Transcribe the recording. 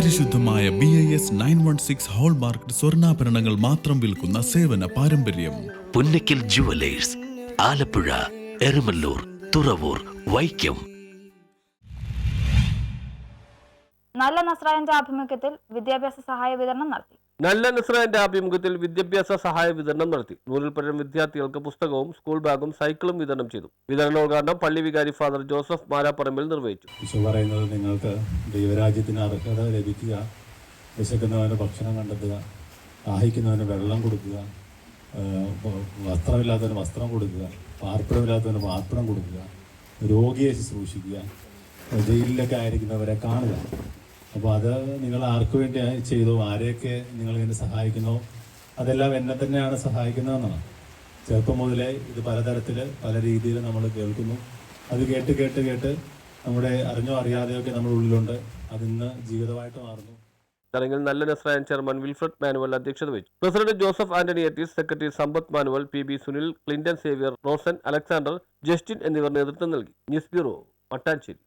പരിശുദ്ധമായ B I S nine one six hallmark സ്വർണാഭരണങ്ങൾ മാത്രം വിൽക്കുന്ന സേവന പാരമ്പര്യം. പുന്നക്കിൽ ജുവലേഴ്സ് ആലപ്പുഴ എരുമല്ലൂർ തുറവൂർ വൈക്കം. നല്ല നസ്രായന്റെ ആഭിമുഖ്യത്തിൽ വിദ്യാഭ്യാസ സഹായ വിതരണം നടത്തി. നല്ല നസ്രാന്റെ ആഭിമുഖ്യത്തിൽ വിദ്യാഭ്യാസ സഹായ വിതരണം നടത്തി. നൂറിൽ പരം വിദ്യാർത്ഥികൾക്ക് പുസ്തകവും സ്കൂൾ ബാഗും സൈക്കിളും വിതരണം ചെയ്തു. വിതരണോദ്ഘാടനം പള്ളി വികാരി ഫാദർ ജോസഫ് മാരാപ്പറമ്പിൽ നിർവഹിച്ചു. പറയുന്നത് നിങ്ങൾക്ക് ദൈവരാജ്യത്തിന് അർഹത ലഭിക്കുക വിശക്കുന്നവന് ഭക്ഷണം കണ്ടെത്തുക ദാഹിക്കുന്നവന് വെള്ളം കൊടുക്കുക വസ്ത്രമില്ലാത്തവന് വസ്ത്രം കൊടുക്കുക പാർപ്പിടമില്ലാത്തവന് പാർപ്പിടം കൊടുക്കുക രോഗിയെ ശുശ്രൂഷിക്കുക ജയിലിലൊക്കെ ആയിരിക്കുന്നവരെ കാണുക. അപ്പോൾ അത് നിങ്ങൾ ആർക്ക് വേണ്ടി ചെയ്തു? ആരെയൊക്കെ നിങ്ങൾ ഇങ്ങനെ സഹായിക്കുന്നു? അതെല്ലാം എന്നെ തന്നെയാണ് സഹായിക്കുന്നതെന്നാണ്. ചെറുപ്പം മുതലേ ഇത് പലതരത്തിൽ പല രീതിയിൽ നമ്മൾ കേൾക്കുന്നു. അത് കേട്ട് കേട്ട് കേട്ട് നമ്മുടെ അറിഞ്ഞോ അറിയാതെയൊക്കെ നമ്മുടെ ഉള്ളിലുണ്ട്. അതിന്ന് ജീവിതമായിട്ട് മാറുന്നു. ചടങ്ങിൽ നല്ല നസ്രായൻ ചെയർമാൻ വിൽഫ്രഡ് മാനുവൽ അധ്യക്ഷത വഹിച്ചു. President Joseph Antony എറ്റീസ് secretary Sampath Manuel P B Sunil Clinton Xavier Rosan Alexander Justin എന്നിവർ നേതൃത്വം നൽകി. News bureau Mattancherry